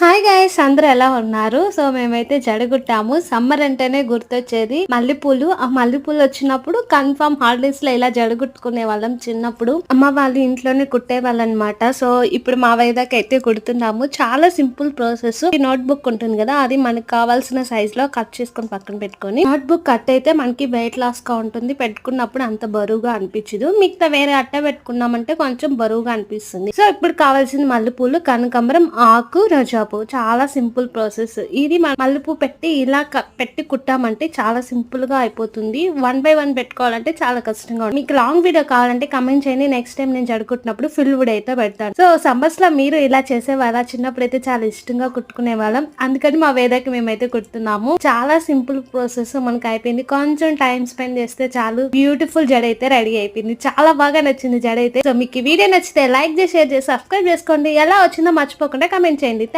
Hi guys అందరూ ఎలా ఉన్నారు? సో మేమైతే జడగుట్టాము. సమ్మర్ అంటేనే గుర్తొచ్చేది. మల్లెపూలు ఆ మల్లెపూలు వచ్చినప్పుడు కన్ఫర్మ్ హాలిడేస్లో ఇలా జడగుట్టుకునే వాళ్ళం చిన్నప్పుడు. అమ్మ వాళ్ళు ఇంట్లోనే కుట్టేవాళ్ళనమాట. సో ఇప్పుడు మా వైదాకి అయితే కుడుతున్నాము. చాలా సింపుల్ ప్రాసెస్ ఈ నోట్ బుక్ ఉంటుంది కదా అది మనకు కావాల్సిన సైజ్లో కట్ చేసుకొని పక్కన పెట్టుకొని. నోట్ బుక్ కట్ అయితే మనకి వెయిట్ లాస్గా ఉంటుంది. పెట్టుకున్నప్పుడు అంత బరువుగా అనిపించదు. మిగతా వేరే అట్ట పెట్టుకున్నామంటే కొంచెం బరువుగా అనిపిస్తుంది. సో ఇప్పుడు కావాల్సిన మల్లెపూలు కనకాంబరం ఆకు రజాపు చాలా సింపుల్ ప్రాసెస్. ఇది మల్లెపూ పెట్టి ఇలా పెట్టి కుట్టామంటే చాలా సింపుల్గా అయిపోతుంది. వన్ బై వన్ పెట్టుకోవాలంటే చాలా కష్టంగా ఉంటుంది మీకు లాంగ్ వీడియో కావాలంటే కమెంట్ చేయండి. నెక్స్ట్ టైం నేను జరుగుతున్నప్పుడు ఫుల్ వుడ్ అయితే పెడతాను. సో సమ్మర్స్లో మీరు ఇలా చేసేవాళ్ళ చిన్నప్పుడు అయితే చాలా ఇష్టంగా కుట్టుకునే వాళ్ళం. అందుకని మా వేదకి మేమైతే కుడుతున్నాము. చాలా సింపుల్ ప్రాసెస్ మనకి అయిపోయింది. కొంచెం టైం స్పెండ్ చేస్తే చాలు. బ్యూటిఫుల్ జడ అయితే రెడీ అయిపోయింది. చాలా బాగా నచ్చింది జడ అయితే. సో మీకు వీడియో నచ్చితే లైక్ చేసి షేర్ చేసి సబ్స్క్రైబ్ చేసుకోండి. ఎలా వచ్చిందో మర్చిపోకుండా కమెంట్ చేయండి.